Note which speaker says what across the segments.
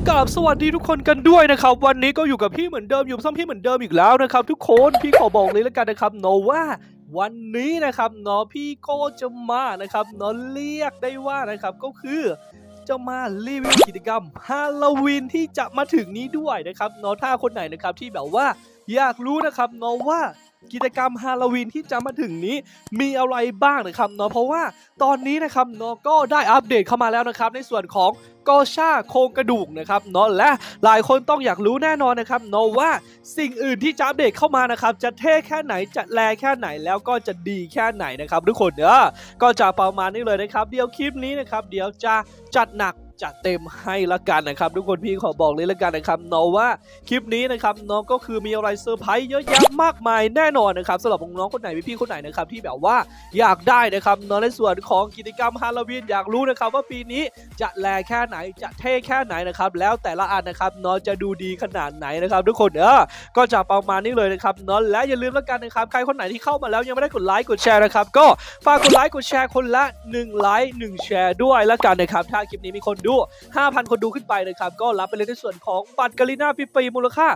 Speaker 1: กับสวัสดีทุกคนกันด้วยนะครับ วันนี้ก็อยู่กับพี่เหมือนเดิมอยู่ซ้ำพี่เหมือนเดิมอีกแล้วนะครับ ทุกคนพี่ขอบอกเลยแล้วกันนะครับเนาะว่าวันนี้นะครับเนาะพี่ก็จะมานะครับเนาะเรียกได้ว่านะครับก็คือจะมารีวิวกิจกรรมฮาโลวีนที่จะมาถึงนี้ด้วยนะครับเนาะถ้าคนไหนนะครับที่แบบว่าอยากรู้นะครับเนาะว่า กิจกรรมฮาโลวีนที่จะมาถึงนี้มีอะไรบ้างนะครับเนาะเพราะว่าตอนนี้นะครับเนาะก็ได้อัปเดตเข้ามาแล้วนะครับ ในส่วนของกอชาโครงกระดูกนะครับเนาะและหลายคนต้องอยากรู้แน่นอนนะครับเนาะว่าสิ่งอื่นที่จะอัปเดตเข้ามานะครับ จะเท่แค่ไหนจะแลแค่ไหนแล้วก็จะดีแค่ไหนนะครับทุกคนเนอะก็จะประมาณนี้เลยนะครับ เดี๋ยวคลิปนี้นะครับ เดี๋ยวจะจัดหนัก จัดเต็มให้ละกันนะครับ ทุกคนพี่ขอบอกเลยละกันนะครับเนาะว่าคลิปนี้นะครับน้องก็คือมีอะไรเซอร์ไพรส์เยอะแยะมากมายแน่นอนนะครับสำหรับน้องคนไหนพี่ๆคนไหนนะครับที่แบบว่าอยากได้นะครับเนาะในส่วนของกิจกรรมฮาโลวีนอยากรู้นะครับ ว่าปีนี้จะแลแค่ไหนจะเท่แค่ไหนนะครับแล้วแต่ละอันนะครับเนาะจะดูดีขนาดไหนนะครับ ทุกคนเออก็จะประมาณนี้เลยนะครับเนาะและอย่าลืมละกันนะครับใครคนไหนที่เข้ามาแล้วยังไม่ได้กดไลค์กดแชร์นะครับก็ฝากกดไลค์กดแชร์คนละ1ไลค์1แชร์ด้วยละกันนะครับถ้าคลิปนี้มีคนดู5,000 คนดูขึ้นไปนะครับ ก็รับไปเลยในส่วนของบัตรกาลิน่าฟรีมูลค่า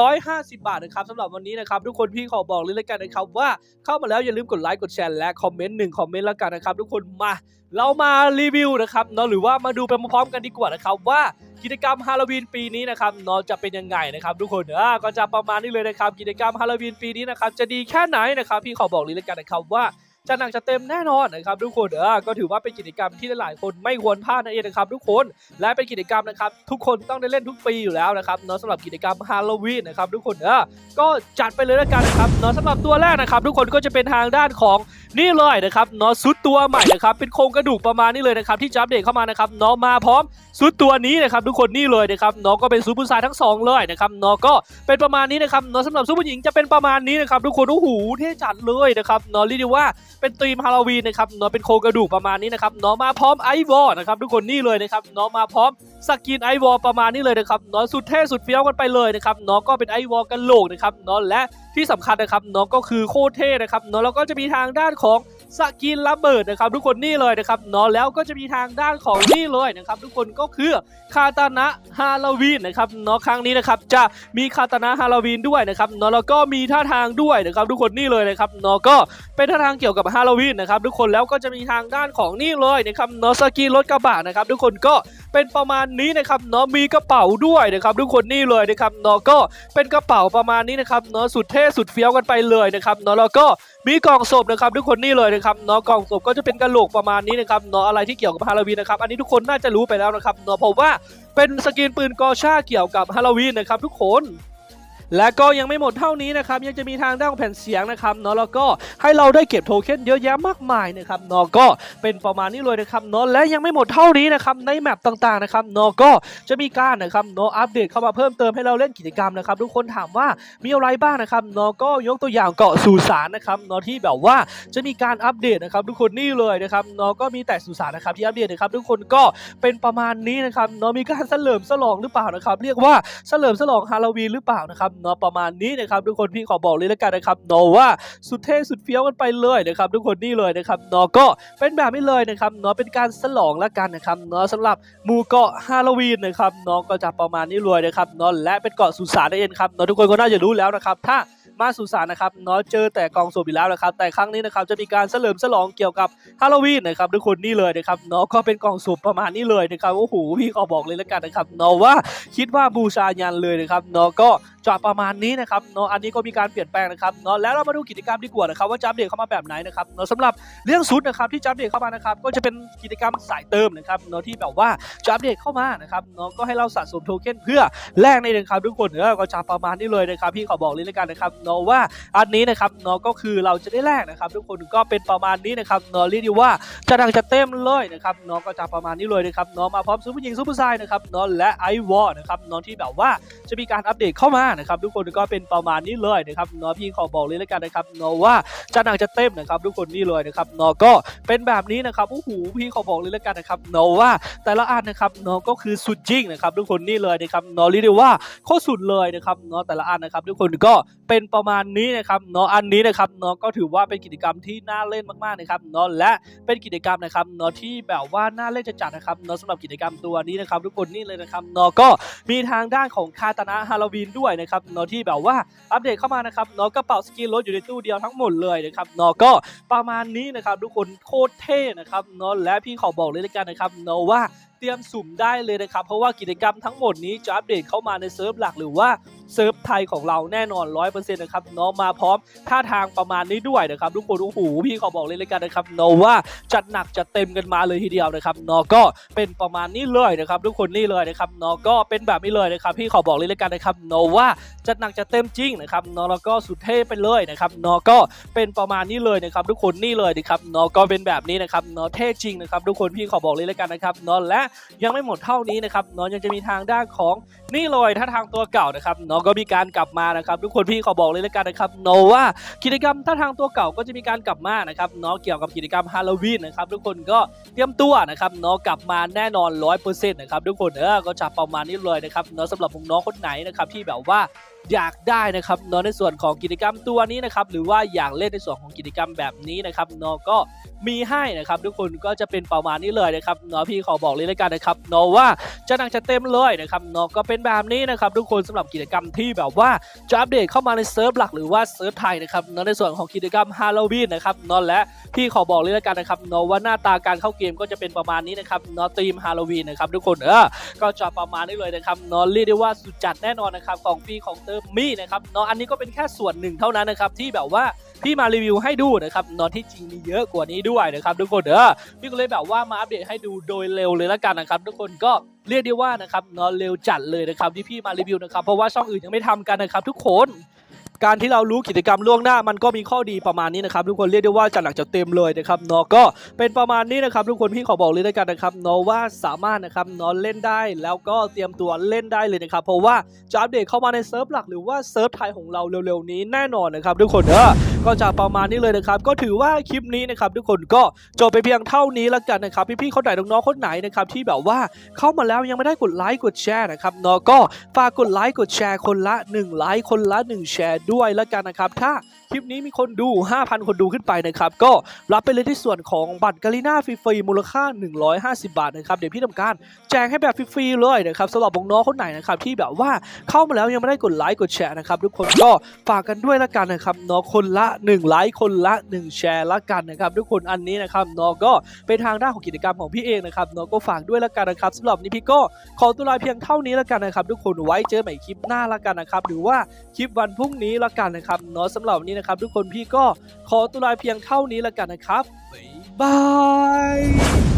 Speaker 1: 150 บาทนะครับสำหรับวันนี้นะครับ ทุกคนพี่ขอบอกเลยละกันนะครับว่าเข้ามาแล้วอย่าลืมกดไลค์กดแชร์และคอมเมนต์หนึ่งคอมเมนต์และกันนะครับ ทุกคนมาเรามารีวิวนะครับเนาะหรือว่ามาดูไปพร้อมกันดีกว่านะครับว่ากิจกรรมฮาโลวีนปีนี้นะครับเนาะจะเป็นยังไงนะครับ ทุกคนอ่าก็จะประมาณนี้เลยนะครับ กิจกรรมฮาโลวีนปีนี้นะครับจะดีแค่ไหนนะครับ พี่ขอบอกเลยละกันนะครับว่า จะหนักจะเต็มแน่นอนนะครับทุกคนเออก็ถือว่าเป็นกิจกรรมที่หลายๆคนไม่ควรพลาดนั่นเองนะครับทุกคนและเป็นกิจกรรมนะครับทุกคนต้องได้เล่นทุกปีอยู่แล้วนะครับเนาะสำหรับกิจกรรมฮาโลวีนนะครับทุกคนเออก็จัดไปเลยแล้วกันนะครับเนาะสำหรับตัวแรกนะครับทุกคนก็จะเป็นทางด้านของนี่เลยนะครับเนาะซุดตัวใหม่นะครับเป็นโครงกระดูกประมาณนี้เลยนะครับที่จับเด็กเข้ามานะครับเนาะมาพร้อมซุดตัวนี้นะครับทุกคนนี่เลยนะครับเนาะก็เป็นซุปผู้ชายทั้งสองเลยนะครับเนาะก็เป็นประมาณนี้นะครับเนาะสำหรับซุปผู้หญิงจะเป็นประมาณนี้นะครับทุกคนโอ้โหเท่จัดเลยนะครับเนาะเรียกได้ว่าเป็นธีมฮาโลวีนนะครับเนาะเป็นโครงกระดูกประมาณนี้นะครับเนาะมาพร้อมไอวอลนะครับทุกคนนี่เลยนะครับเนาะมาพร้อมสกินไอวอลประมาณนี้เลยนะครับเนาะสุดเท่สุดเฟี้ยวกันไปเลยนะครับเนาะก็เป็นไอวอลกันโหลกนะครับเนาะและที่สำคัญนะครับเนาะก็คือโคตรเท่นะครับเนาะแล้วก็จะมีทางด้านของ สกินระเบิดนะครับ ทุกคนนี่เลยนะครับเนาะแล้วก็จะมีทางด้านของนี่เลยนะครับ ทุกคนก็คือคาตานะฮาโลวีนนะครับเนาะครั้งนี้นะครับจะมีคาตานะฮาโลวีนด้วยนะครับเนาะแล้วก็มีท่าทางด้วยนะครับ ทุกคนนี่เลยนะครับเนาะก็เป็นท่าทางเกี่ยวกับฮาโลวีนนะครับ ทุกคนแล้วก็จะมีทางด้านของนี่เลยนะครับเนาะสกินรถกระบะนะครับ ทุกคนก็ เป็นประมาณนี้นะครับเนาะมีกระเป๋าด้วยนะครับทุกคนนี่เลยนะครับเนาะก็เป็นกระเป๋าประมาณนี้นะครับเนาะสุดเท่สุดเฟี้ยวกันไปเลยนะครับเนาะแล้วก็มีกล่องศพนะครับทุกคนนี่เลยนะครับเนาะกล่องศพก็จะเป็นกระโหลกประมาณนี้นะครับเนาะอะไรที่เกี่ยวกับฮาโลวีนนะครับอันนี้ทุกคนน่าจะรู้ไปแล้วนะครับเนาะเพราะว่าเป็นสกินปืนกอชาเกี่ยวกับฮาโลวีนนะครับทุกคน และก็ยังไม่หมดเท่านี้นะครับยังจะมีทางด้านของแผ่นเสียงนะครับเนาะแล้วก็ให้เราได้เก็บโทเค็นเยอะแยะมากมายนะครับเนาะก็เป็นประมาณนี้เลยนะครับเนาะและยังไม่หมดเท่านี้นะครับในแมปต่างๆนะครับเนาะก็จะมีการนะครับเนาะอัปเดตเข้ามาเพิ่มเติมให้เราเล่นกิจกรรมนะครับทุกคนถามว่ามีอะไรบ้างนะครับเนาะก็ยกตัวอย่างเกาะสุสานนะครับเนาะที่แบบว่าจะมีการอัปเดตนะครับทุกคนนี่เลยนะครับเนาะก็มีแต่สุสานนะครับที่อัปเดตนะครับทุกคนก็เป็นประมาณนี้นะครับเนาะมีการเฉลิมฉลองหรือเปล่านะครับเรียกว่าเฉลิมฉลองฮาโลวีนหรือเปล่านะครับเนาะประมาณนี้นะครับทุกคนพี่ขอบอกเลยแล้วกันนะครับเนาะว่าสุดเท่สุดเฟี้ยวกันไปเลยนะครับทุกคนนี่เลยนะครับเนาะก็เป็นแบบนี้เลยนะครับเนาะเป็นการฉลองแล้วกันนะครับเนาะสำหรับหมู่เกาะฮาโลวีนนะครับเนาะก็จะประมาณนี้เลยนะครับเนาะและเป็นเกาะสุสานนั่นเองครับเนาะทุกคนก็น่าจะรู้แล้วนะครับถ้า มาสุสานนะครับเนาะเจอแต่กองศพอยู่แล้วนะครับ แต่ครั้งนี้นะครับจะมีการเฉลิมฉลองเกี่ยวกับฮาโลวีนนะครับทุกคนนี่เลยนะครับเนาะก็เป็นกองศพประมาณนี้เลยนะครับโอ้โหพี่ขอบอกเลยแล้วกันนะครับเนาะว่าคิดว่าบูชายันเลยนะครับเนาะก็จะประมาณนี้นะครับเนาะอันนี้ก็มีการเปลี่ยนแปลงนะครับเนาะแล้วเรามาดูกิจกรรมดีกว่านะครับว่าจะอัปเดตเข้ามาแบบไหนนะครับเนาะสำหรับเรื่องชุดนะครับที่จะอัปเดตเข้ามานะครับก็จะเป็นกิจกรรมสายเติมนะครับเนาะที่แบบว่าจะอัปเดตเข้ามานะครับเนาะก็ให้เราสะสมโทเค็นเพื่อแลกในเดือนครับทุกคนเออก็จะประมาณนี้เลยนะครับพี่ขอบอกเลยแล้วกันนะครับเนาะว่าอันนี้นะครับเนาะก็คือเราจะได้แลกนะครับ ทุกคนก็เป็นประมาณนี้นะครับเนาะเรียกได้ว่าจะดังจะเต็มเลยนะครับเนาะก็จะประมาณนี้เลยนะครับเนาะมาพร้อมซูเปอร์หญิงซูเปอร์ชายนะครับเนาะและไอวอร์นะครับเนาะที่แบบว่าจะมีการอัปเดตเข้ามานะครับ ทุกคนก็เป็นประมาณนี้เลยนะครับเนาะพี่ขอบอกเลยแล้วกันนะครับเนาะว่าจะหนังจะเต็มนะครับ ทุกคนนี่เลยนะครับเนาะก็เป็นแบบนี้นะครับโอ้โหพี่ขอบอกเลยแล้วกันนะครับเนาะว่าแต่ละอันนะครับเนาะก็คือสุดจริงนะครับ ทุกคนนี่เลยนะครับเนาะเรียกได้ว่าโคตรสุดเลยนะครับเนาะแต่ละอันนะครับ ทุกคนก็เป็นประประมาณนี้นะครับเนาะอันนี้นะครับเนาะก็ถือว่าเป็นกิจกรรมที่น่าเล่นมากๆนะครับเนาะและเป็นกิจกรรมนะครับเนาะที่แบบว่าน่าเล่นจัดๆนะครับเนาะสำหรับกิจกรรมตัวนี้นะครับ ทุกคนนี่เลยนะครับเนาะก็มีทางด้านของคาตานะฮาโลวีนด้วยนะครับเนาะที่แบบว่าอัปเดตเข้ามานะครับเนาะกระเป๋าสกินรถอยู่ในตู้เดียวทั้งหมดเลยนะครับเนาะก็ประมาณนี้นะครับ ทุกคนโคตรเท่นะครับเนาะและพี่ขอบอกเลยละกันนะครับเนาะว่าเตรียมสุ่มได้เลยนะครับ เพราะว่ากิจกรรมทั้งหมดนี้จะอัปเดตเข้ามาในเซิร์ฟหลักหรือว่า เซิร์ฟไทยของเราแน่นอน100%นต์นะครับน้องมาพร้อมท่าทางประมาณนี้ด้วยนะครับทุกคนโอ้โหพี่ขอบอกเลยเลยกันนะครับโนว่าจัดหนักจัดเต็มกันมาเลยทีเดียวนะครับนอก็เป็นประมาณนี้เลยนะครับทุกคนนี่เลยนะครับนอก็เป็นแบบนี้เลยนะครับพี่ขอบอกเลยเลยกันนะครับโนว่าจัดหนักจัดเต็มจริงนะครับนอแล้วก็สุดเท่ไปเลยนะครับนอก็เป็นประมาณนี้เลยนะครับทุกคนนี่เลยนะครับนอก็เป็นแบบนี้นะครับนอเท่จริงนะครับทุกคนพี่ขอบอกเลยเลยกันนะครับนอและยังไม่หมดเท่านี้นะครับน้องยังจะมีทางด้านของ นี่เลยท่าทางตัวเก่านะครับน้องก็มีการกลับมานะครับ ทุกคนพี่ขอบอกเลยแล้วกันนะครับโนว่ากิจกรรมท่าทางตัวเก่าก็จะมีการกลับมานะครับน้องเกี่ยวกับกิจกรรมฮาโลวีนนะครับทุกคนก็เตรียมตัวนะครับน้องกลับมาแน่นอนร้อยเปอร์เซ็นต์นะครับทุกคนเออก็จะประมาณนี้เลยนะครับน้องสำหรับน้องคนไหนนะครับที่แบบว่าอยากได้นะครับเนาะในส่วนของกิจกรรมตัวนี้นะครับหรือว่าอยากเล่นในส่วนของกิจกรรมแบบนี้นะครับเนาะก็มีให้นะครับทุกคนก็จะเป็นประมาณนี้เลยนะครับเนาะพี่ขอบอกเลยแล้วกันนะครับเนาะว่าจะนักจะเต็มเลยนะครับเนาะก็เป็นแบบนี้นะครับทุกคนสำหรับกิจกรรมที่แบบว่าจะอัปเดตเข้ามาในเซิร์ฟหลักหรือว่าเซิร์ฟไทยนะครับเนาะในส่วนของกิจกรรมฮาโลวีนนะครับเนาะและพี่ขอบอกเลยแล้วกันนะครับเนาะว่าหน้าตาการเข้าเกมก็จะเป็นประมาณนี้นะครับเนาะธีมฮาโลวีนนะครับทุกคนเออก็จะประมาณนี้เลยนะครับเนาะเรียกได้ว่าสุดจัดแน่นอนนะครับของฟรีของเอร์มี่นะครับเนาะอันนี้ก็เป็นแค่ส่วนหนึ่งเท่านั้นนะครับที่แบบว่าพี่มารีวิวให้ดูนะครับเนาะที่จริงมีเยอะกว่านี้ด้วยนะครับทุกคนเออพี่ก็เลยแบบว่ามาอัปเดตให้ดูโดยเร็วเลยละกันนะครับ ทุกคนก็เรียกได้ว่านะครับเนาะเร็วจัดเลยนะครับที่พี่มารีวิวนะครับเพราะว่าช่องอื่นยังไม่ทำกันนะครับทุกคน การที่เรารู้กิจกรรมล่วงหน้ามันก็มีข้อดีประมาณนี้นะครับทุกคนเรียกได้ว่าจัดหนักจัดเต็มเลยนะครับเนาะก็เป็นประมาณนี้นะครับทุกคนพี่ขอบอกเลยด้วยกันนะครับเนาะว่าสามารถนะครับเนาะเล่นได้แล้วก็เตรียมตัวเล่นได้เลยนะครับเพราะว่าจะอัปเดตเข้ามาในเซิร์ฟหลักหรือว่าเซิร์ฟไทยของเราเร็วๆนี้แน่นอนนะครับทุกคนเออก็จะประมาณนี้เลยนะครับ ก็ถือว่าคลิปนี้นะครับทุกคนก็จบไปเพียงเท่านี้แล้วกันนะครับพี่ๆคนไหนน้องๆคนไหนนะครับที่แบบว่าเข้ามาแล้วยังไม่ได้กดไลค์กดแชร์นะครับเนาะก็ฝากกดไลค์กดแชร์คนละ1ไลค์คนละ1แชร์ด้วยแล้วกันนะครับ ถ้าคลิปนี้มีคนดู 5,000 คนดูขึ้นไปนะครับ ก็รับไปเลยที่ส่วนของบัตรกาลิน่าฟรีๆมูลค่า 150 บาทนะครับ เดี๋ยวพี่ทำการแจกให้แบบฟรีๆเลยนะครับสำหรับน้องคนไหนนะครับที่แบบว่าเข้ามาแล้วยังไม่ได้กดไลค์กดแชร์นะครับทุกคนก็ฝากกันด้วยละกันนะครับเนาะคนละ1ไลค์คนละ 1 แชร์ละกันนะครับทุกคนอันนี้นะครับเนาะก็เป็นทางด้านของกิจกรรมของพี่เองนะครับเนาะก็ฝากด้วยละกันนะครับสำหรับนนี้พี่ก็ขอตัวลาเพียงเท่านี้ละกันนะครับทุกคนไว้เจอใหม่คลิปหน้าละกันนะครับหรือว่าคลิปวันพรุ่งนี้ละกันนะครับเนาะสำหรับวันนี้นะครับ ทุกคนพี่ก็ขอตัวลาเพียงเท่านี้ละกันนะครับบ๊ายบาย